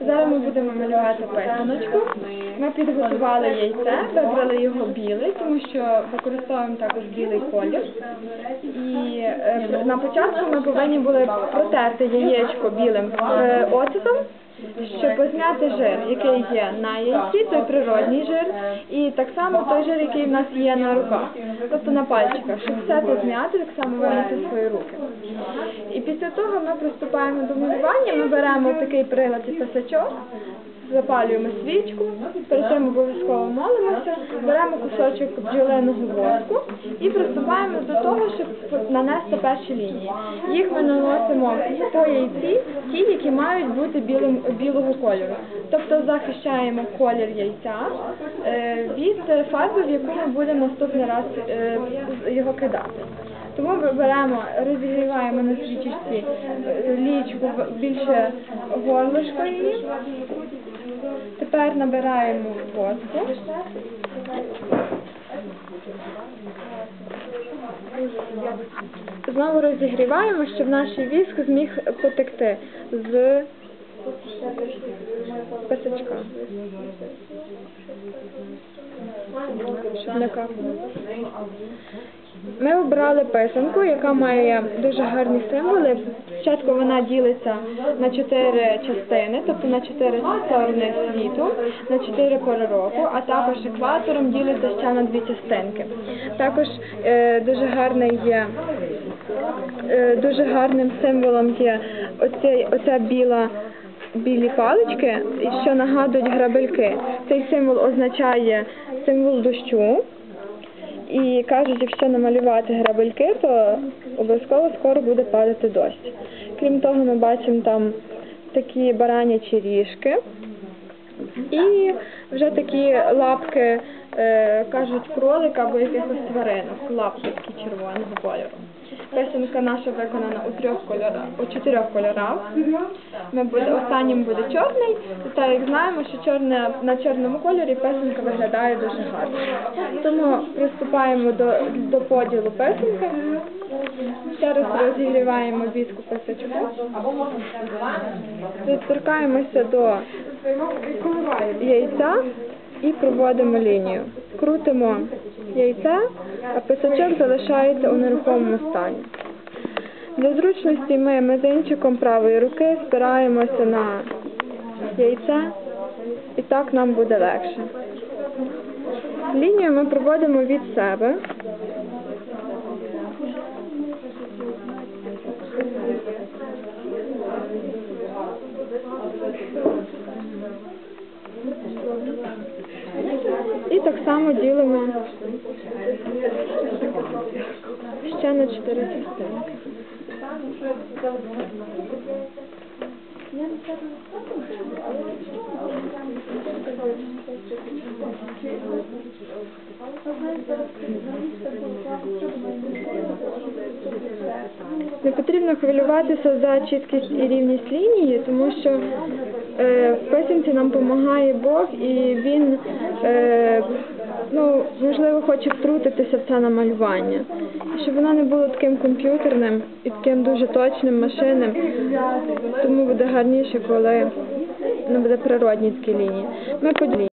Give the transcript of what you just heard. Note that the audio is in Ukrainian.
Зараз ми будемо малювати писаночку. Ми підготували яйце, вибрали його білий, тому що використовуємо також білий колір. І е, на початку ми повинні були протерти яєчко білим е, оцетом, щоб зняти жир, який є на яйці, той природній жир, і так само той жир, який в нас є на руках, тобто на пальчиках, щоб все це зняти, так само вимити свої руки. І після того ми приступаємо до малювання, ми беремо такий прилад і писачок, запалюємо свічку, перед тим обов'язково молимося, беремо кусочок бджолиного воску і приступаємо до того, щоб нанести перші лінії. Їх ми наносимо по яйці, ті, які мають бути білим, білого кольору. Тобто захищаємо колір яйця е, від фарби, в яку ми будемо наступний раз е, його кидати. Тому ми беремо, розігріваємо на свічечці лічку більше горлишко її. Тепер набираємо воску. Знову розігріваємо, щоб наш віск зміг потекти з писачка. Ми обрали писанку, яка має дуже гарні символи. Спочатку вона ділиться на чотири частини, тобто на чотири сторони світу, на чотири пори року, а також екватором ділиться ще на дві частинки. Також е, дуже гарний є. е, Дуже гарним символом є оця, оця біла білі палички, що нагадують грабельки. Цей символ означає символ дощу. І кажуть, якщо намалювати грабельки, то обов'язково скоро буде падати дощ. Крім того, ми бачимо там такі баранячі ріжки і вже такі лапки, е, кажуть, кролика або якихось тваринок, лапки такі червоного кольору. Писанка наша виконана у трьох кольорах, у чотирьох кольорах. Ми буде останнім буде чорний, так як знаємо, що чорне на чорному кольорі писанка виглядає дуже гарно. Тому приступаємо до, до поділу писанки. Ще раз розігріваємо віску писачку. Доторкаємося до яйця і проводимо лінію. Крутимо яйце, а писачок залишається у нерухомому стані. Для зручності ми мизинчиком правої руки спираємося на яйце, і так нам буде легше. Лінію ми проводимо від себе. Само ділимо ще на чотири частинки. Не потрібно хвилюватися за чіткість і рівність лінії, тому що е, в писанці нам допомагає Бог, і він е, ну, можливо хоче втрутитися в це намалювання. Щоб воно не було таким комп'ютерним і таким дуже точним, машинним, тому буде гарніше, коли ну, буде природні такі лінії. Ми поділимо.